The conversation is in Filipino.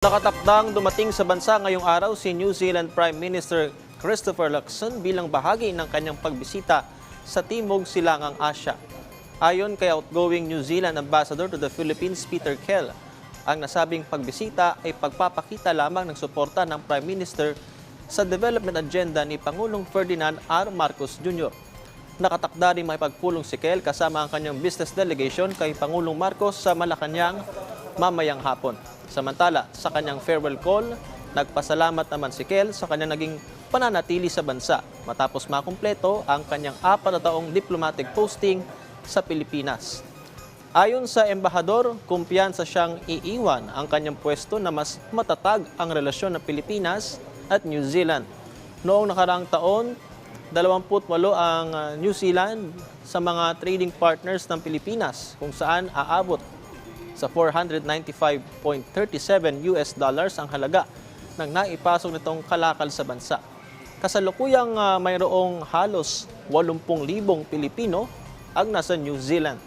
Nakatakdang dumating sa bansa ngayong araw si New Zealand Prime Minister Christopher Luxon bilang bahagi ng kanyang pagbisita sa Timog Silangang Asya. Ayon kay outgoing New Zealand Ambassador to the Philippines Peter Kell, ang nasabing pagbisita ay pagpapakita lamang ng suporta ng Prime Minister sa development agenda ni Pangulong Ferdinand R. Marcos Jr. Nakatakda rin makipagpulong si Kel kasama ang kanyang business delegation kay Pangulong Marcos sa Malacanang mamayang hapon. Samantala, sa kanyang farewell call, nagpasalamat naman si Kel sa kanyang naging pananatili sa bansa matapos makumpleto ang kanyang apat na taong diplomatic posting sa Pilipinas. Ayon sa embahador, kumpiyansa siyang iiwan ang kanyang pwesto na mas matatag ang relasyon ng Pilipinas at New Zealand. Noong nakaraang taon, 28 ang uh, New Zealand sa mga trading partners ng Pilipinas kung saan aabot sa 495.37 US dollars ang halaga ng naipasok nitong kalakal sa bansa. Kasalukuyang uh, mayroong halos 80,000 Pilipino ang nasa New Zealand.